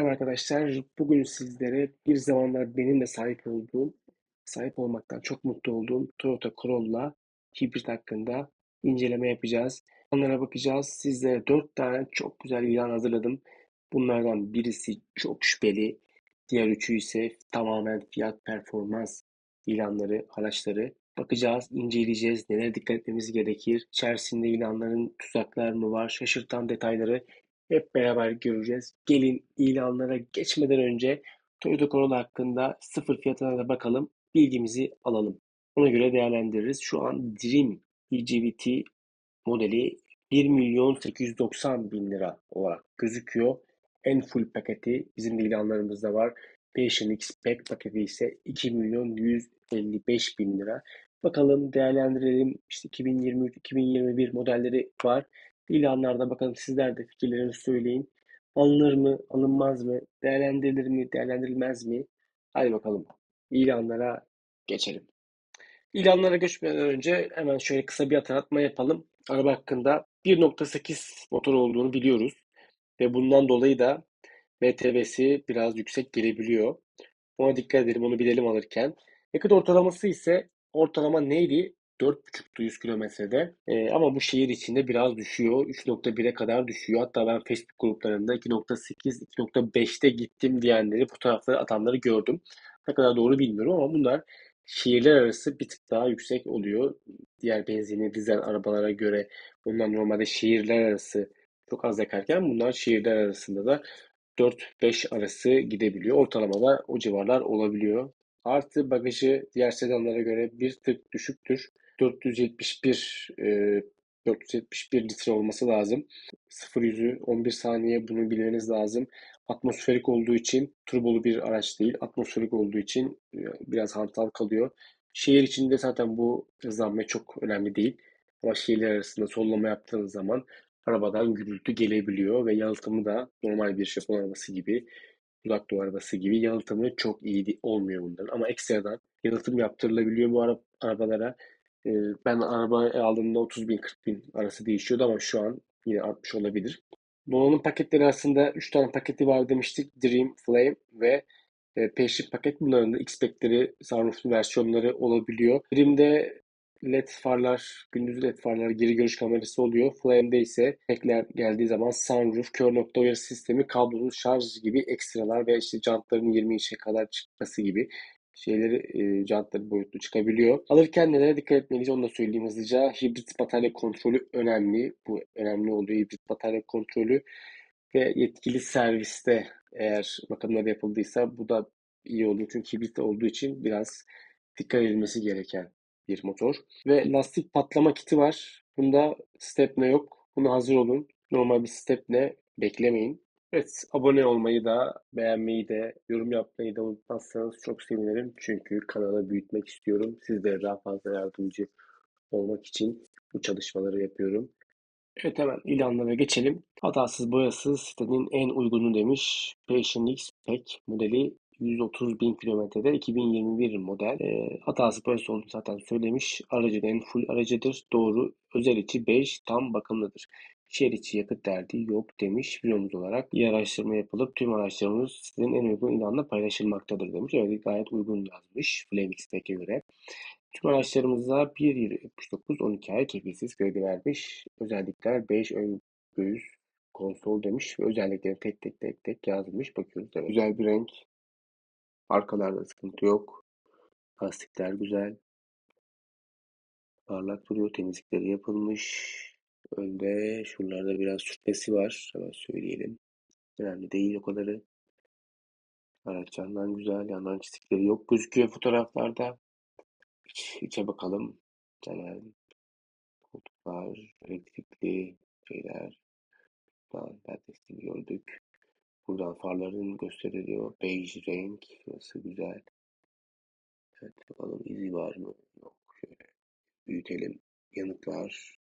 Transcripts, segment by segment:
Merhaba arkadaşlar. Bugün sizlere bir zamanlar benim de sahip olduğum, sahip olmaktan çok mutlu olduğum Toyota Corolla hibrit hakkında inceleme yapacağız. Onlara bakacağız. Sizlere dört tane çok güzel ilan hazırladım. Bunlardan birisi çok şüpheli. Diğer üçü ise tamamen fiyat performans ilanları, araçları. Bakacağız, inceleyeceğiz, nelere dikkat etmemiz gerekir. İçerisinde ilanların tuzaklar mı var, şaşırtan detayları hep beraber göreceğiz. Gelin ilanlara geçmeden önce Toyota Corolla hakkında sıfır fiyatına da bakalım. Bilgimizi alalım. Ona göre değerlendiririz. Şu an Dream EGVT modeli 1 milyon 890 bin lira olarak gözüküyor. En full paketi bizim ilanlarımızda var. Passion X Pack paketi ise 2 milyon 155 bin lira. Bakalım değerlendirelim. İşte 2023-2021 modelleri var. İlanlarda bakalım sizler de fikirlerinizi söyleyin. Alınır mı, alınmaz mı, değerlendirilir mi, değerlendirilmez mi? Hadi bakalım ilanlara geçelim. İlanlara geçmeden önce hemen şöyle kısa bir hatırlatma yapalım. Araba hakkında 1.8 motor olduğunu biliyoruz. Ve bundan dolayı da MTV'si biraz yüksek gelebiliyor. Ona dikkat edelim, onu bilelim alırken. Yakıt ortalaması ise ortalama neydi? 4.5'tu 100 kilometrede. E, ama bu şehir içinde biraz düşüyor. 3.1'e kadar düşüyor. Hatta ben Facebook gruplarında 2.8, 2.5'te gittim diyenleri, fotoğrafları atanları gördüm. Ne kadar doğru bilmiyorum ama bunlar şehirler arası bir tık daha yüksek oluyor. Diğer benzinli dizel arabalara göre bunlar normalde şehirler arası çok az yakarken bunlar şehirler arasında da 4-5 arası gidebiliyor. Ortalamada o civarlar olabiliyor. Artı bagajı diğer sedanlara göre bir tık düşüktür. 471 e, 471 litre olması lazım. 0 yüzü 11 saniye bunu bilmeniz lazım. Atmosferik olduğu için turbolu bir araç değil. Atmosferik olduğu için e, biraz hantal kalıyor. Şehir içinde zaten bu hızlanma çok önemli değil. Ama şehirler arasında sollama yaptığınız zaman arabadan gürültü gelebiliyor ve yalıtımı da normal bir Japon arabası gibi, uzak doğu arabası gibi yalıtımı çok iyi olmuyor bunların. Ama ekstradan yalıtım yaptırılabiliyor bu arabalara. Ben araba aldığımda 30 bin 40 bin arası değişiyordu ama şu an yine artmış olabilir. Donanım paketleri arasında 3 tane paketi var demiştik. Dream, Flame ve e, Passion paket. Bunların da X-Spec'leri, sunrooflu versiyonları olabiliyor. Dream'de LED farlar, gündüz LED farlar, geri görüş kamerası oluyor. Flame'de ise tekler geldiği zaman sunroof, kör nokta uyarı sistemi, kablosuz şarj gibi ekstralar ve işte jantların 20 inçe kadar çıkması gibi şeyleri e, jantları boyutlu çıkabiliyor. Alırken nelere dikkat etmeliyiz onu da söyleyeyim hızlıca. Hibrit batarya kontrolü önemli. Bu önemli oluyor hibrit batarya kontrolü ve yetkili serviste eğer bakımları yapıldıysa bu da iyi oluyor. Çünkü hibrit olduğu için biraz dikkat edilmesi gereken bir motor. Ve lastik patlama kiti var. Bunda stepne yok. Buna hazır olun. Normal bir stepne beklemeyin. Evet, abone olmayı da, beğenmeyi de, yorum yapmayı da unutmazsanız çok sevinirim. Çünkü kanalı büyütmek istiyorum. Sizlere daha fazla yardımcı olmak için bu çalışmaları yapıyorum. Evet hemen ilanlara geçelim. Hatasız boyasız sitenin en uygunu demiş. Passion X Pack modeli 130 bin kilometrede 2021 model. E, hatası boyası olduğunu zaten söylemiş. Aracın en full aracıdır. Doğru. Özel içi 5 tam bakımlıdır. Şehir içi yakıt derdi yok demiş videomuz olarak. İyi araştırma yapılıp tüm araçlarımız sizin en uygun ilanla paylaşılmaktadır demiş. Evet gayet uygun yazmış Flamix'teki göre. Tüm araçlarımıza 1.79 12 ay kefilsiz kredi vermiş. Özellikler 5 ön göğüs konsol demiş ve özellikleri tek tek tek tek yazmış. Bakıyoruz evet. Güzel bir renk. Arkalarda sıkıntı yok. Lastikler güzel. Parlak duruyor. Temizlikleri yapılmış. Önde şuralarda biraz sürtmesi var. Hemen söyleyelim. Önemli değil o kadarı. Araç yandan güzel. Yandan çizikleri yok gözüküyor fotoğraflarda. İç, içe bakalım. Genel koltuklar, elektrikli şeyler. Buradan perdesini gördük. Buradan farların gösteriliyor. Beige renk. Nasıl güzel. Evet bakalım izi var mı? Yok. Şöyle büyütelim. Yanıklar.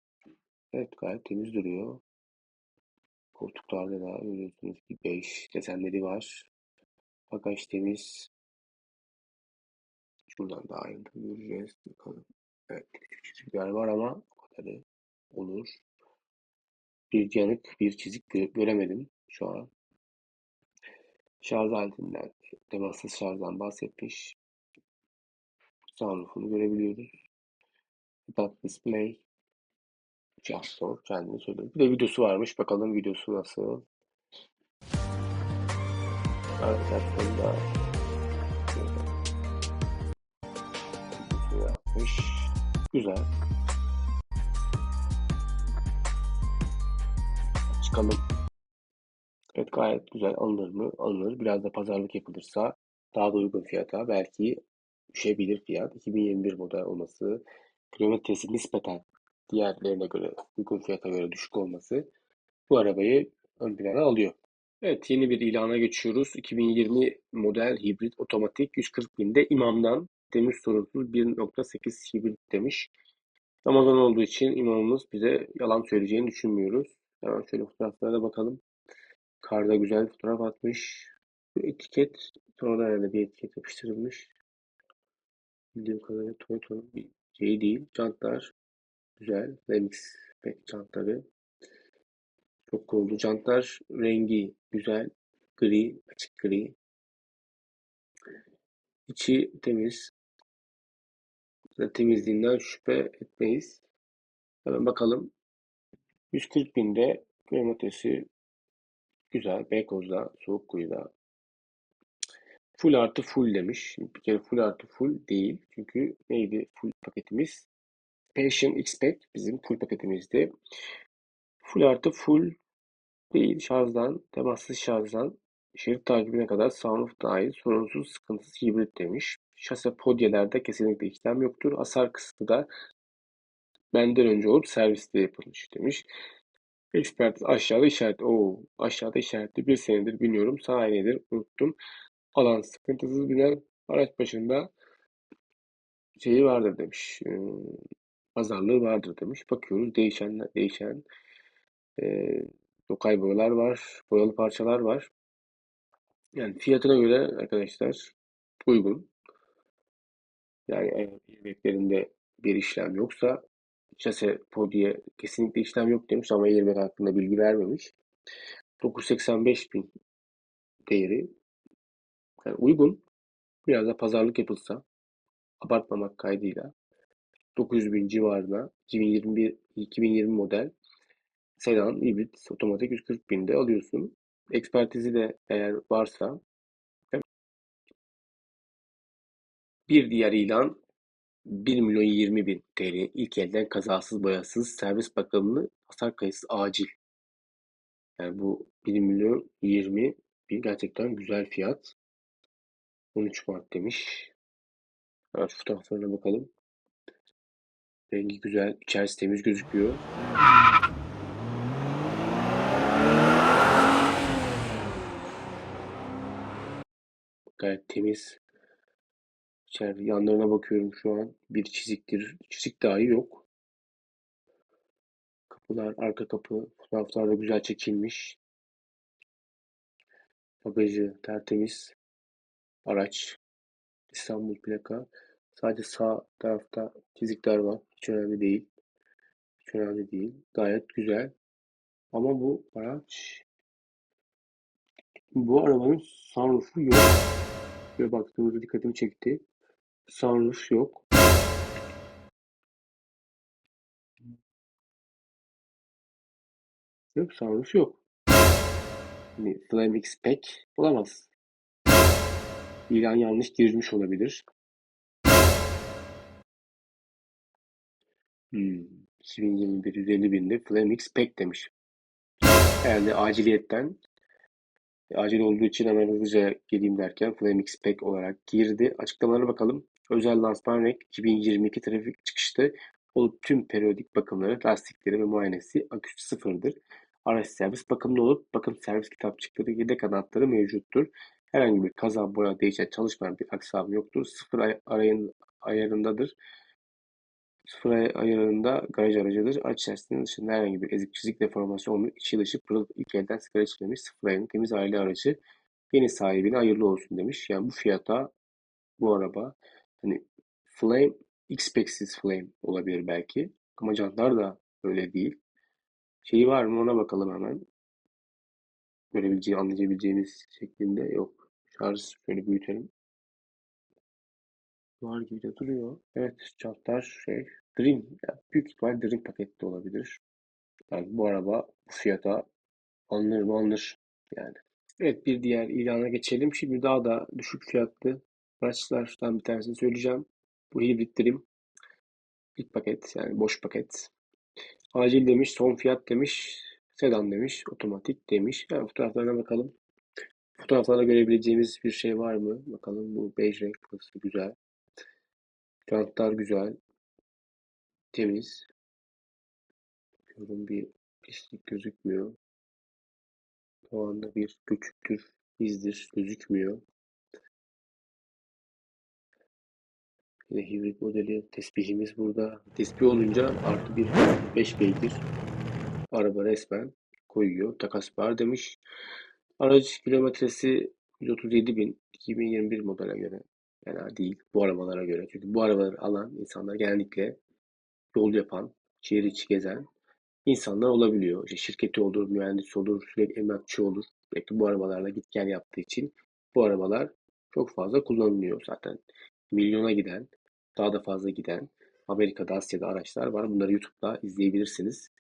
Evet gayet temiz duruyor. Koltuklarda da görüyorsunuz ki beige desenleri var. Bagaj temiz. Şuradan da ayrıntı göreceğiz. Bakalım. Evet küçük çizikler var ama o kadarı olur. Bir yanık, bir çizik göremedim şu an. Şarj aletinden, temassız şarjdan bahsetmiş. Sunroof'unu görebiliyoruz. Head display. Jastor kendini söylüyor. Bir de videosu varmış. Bakalım videosu nasıl. Tarafında videosu yapmış. Güzel. Çıkalım. Evet gayet güzel. Alınır mı? Alınır. Biraz da pazarlık yapılırsa daha da uygun fiyata belki düşebilir fiyat. 2021 model olması, kilometresi nispeten diğerlerine göre uygun fiyata göre düşük olması bu arabayı ön plana alıyor. Evet yeni bir ilana geçiyoruz. 2020 model hibrit otomatik 140 binde imamdan temiz sorunsuz 1.8 hibrit demiş. Ramazan olduğu için imamımız bize yalan söyleyeceğini düşünmüyoruz. Hemen şöyle fotoğraflara da bakalım. Karda güzel fotoğraf atmış. Bu etiket sonradan herhalde bir etiket yapıştırılmış. Bildiğim kadarıyla Toyota'nın bir şeyi değil. Jantlar güzel. Remix pek jantları. Çok cool'du. Jantlar rengi güzel. Gri, açık gri. İçi temiz. Temizliğinden şüphe etmeyiz. Hemen bakalım. 140 binde kilometresi güzel. Beykoz'da, Soğukkuyu'da. Full artı full demiş. Bir kere full artı full değil. Çünkü neydi full paketimiz? Passion X-Pack bizim full paketimizdi. Full artı full değil. Şarjdan, temassız şarjdan şerit takibine kadar sunroof dahil sorunsuz sıkıntısız hibrit demiş. Şase podyelerde kesinlikle işlem yoktur. Hasar kısmı da benden önce olup serviste yapılmış demiş. Expert aşağıda işaret. Oo, aşağıda işaretli bir senedir biniyorum. Nedir? Unuttum. Alan sıkıntısız biner. Araç başında şeyi vardır demiş. Pazarlığı vardır demiş. Bakıyoruz değişen değişen e, lokal boyalar var. Boyalı parçalar var. Yani fiyatına göre arkadaşlar uygun. Yani eğer airbaglerinde bir işlem yoksa şase podiye kesinlikle işlem yok demiş ama airbag hakkında bilgi vermemiş. 985 bin değeri. Yani uygun. Biraz da pazarlık yapılsa abartmamak kaydıyla 900 bin civarına 2021 2020 model sedan hibrit otomatik 140 binde alıyorsun. Ekspertizi de eğer varsa bir diğer ilan 1 milyon 20 bin TL ilk elden kazasız boyasız servis bakımlı hasar kayıtsız acil. Yani bu 1 milyon 20 bin gerçekten güzel fiyat. 13 Mart demiş. Evet, fotoğraflarına bakalım. Rengi güzel, içerisi temiz gözüküyor. Gayet temiz. İçeride yanlarına bakıyorum şu an. Bir çiziktir. Çizik dahi yok. Kapılar, arka kapı. Fotoğraflar da güzel çekilmiş. Bagajı tertemiz. Araç. İstanbul plaka. Sadece sağ tarafta çizikler var. Hiç önemli değil. Hiç önemli değil. Gayet güzel. Ama bu araç bu arabanın sunroofu yok. Şöyle baktığımızda dikkatimi çekti. Sunroof yok. Yok sunroof yok. Hani Flame X-Pack olamaz. İlan yanlış girmiş olabilir. Hmm. 2021 150 binde Flame X-Pack demiş. Herhalde aciliyetten acil olduğu için hemen hızlıca geleyim derken Flame X-Pack olarak girdi. Açıklamalara bakalım. Özel lansman renk 2022 trafik çıkışlı olup tüm periyodik bakımları, lastikleri ve muayenesi aküsü sıfırdır. Araç servis bakımlı olup bakım servis kitapçıkları, yedek anahtarı mevcuttur. Herhangi bir kaza, boya, değişen, çalışmayan bir aksam yoktur. Sıfır ay arayın, ayarındadır. Sıfır ay ayarında garaj aracıdır. Araç içerisinde dışında herhangi bir ezik, çizik, deformasyon olmuyor. İçi dışı pırıl ilk elden sigara içilmemiş. Sıfır ayarın temiz aile aracı. Yeni sahibine hayırlı olsun demiş. Yani bu fiyata bu araba hani Flame X-Packsiz Flame olabilir belki. Ama jantlar da öyle değil. Şeyi var mı ona bakalım hemen. görebileceği, anlayabileceğiniz şeklinde yok. Şarj şöyle büyütelim. Var gibi de duruyor. Evet, çantlar şey, Dream. Yani büyük ihtimal Dream pakette olabilir. Yani bu araba bu fiyata alınır mı alınır yani. Evet bir diğer ilana geçelim. Şimdi daha da düşük fiyatlı araçlardan bir tanesini söyleyeceğim. Bu hibrit Dream. İlk paket yani boş paket. Acil demiş, son fiyat demiş, sedan demiş, otomatik demiş. Yani fotoğraflarına bakalım. Fotoğraflarda görebileceğimiz bir şey var mı? Bakalım bu bej renk burası güzel. Jantlar güzel. Temiz. Bakıyorum bir pislik gözükmüyor. O anda bir göçüktür, izdir gözükmüyor. Yine hibrit modeli tespihimiz burada. Tespih olunca artı bir 5 beygir. Araba resmen koyuyor. Takas var demiş. Aracı kilometresi 137 bin 2021 modele göre fena değil bu arabalara göre. Çünkü bu arabaları alan insanlar genellikle yol yapan, şehir içi gezen insanlar olabiliyor. İşte şirketi olur, mühendis olur, sürekli emlakçı olur. Sürekli bu arabalarla git gel yaptığı için bu arabalar çok fazla kullanılıyor zaten. Milyona giden, daha da fazla giden Amerika'da, Asya'da araçlar var. Bunları YouTube'da izleyebilirsiniz.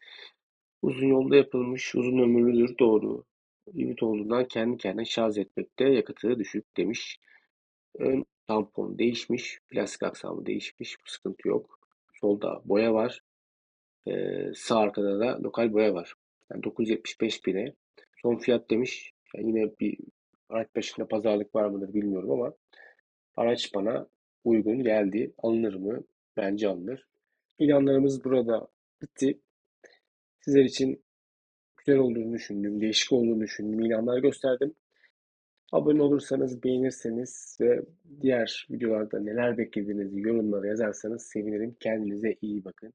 Uzun yolda yapılmış, uzun ömürlüdür doğru. Limit olduğundan kendi kendine şarj etmekte yakıtı düşük demiş. Ön tampon değişmiş, plastik aksamı değişmiş, bu sıkıntı yok. Solda boya var. Ee, sağ arkada da lokal boya var. Yani 975 bine. Son fiyat demiş. Yani yine bir araç başında pazarlık var mıdır bilmiyorum ama araç bana uygun geldi. Alınır mı? Bence alınır. İlanlarımız burada bitti. Sizler için güzel olduğunu düşündüğüm, değişik olduğunu düşündüğüm ilanlar gösterdim. Abone olursanız, beğenirseniz ve diğer videolarda neler beklediğinizi yorumlara yazarsanız sevinirim. Kendinize iyi bakın.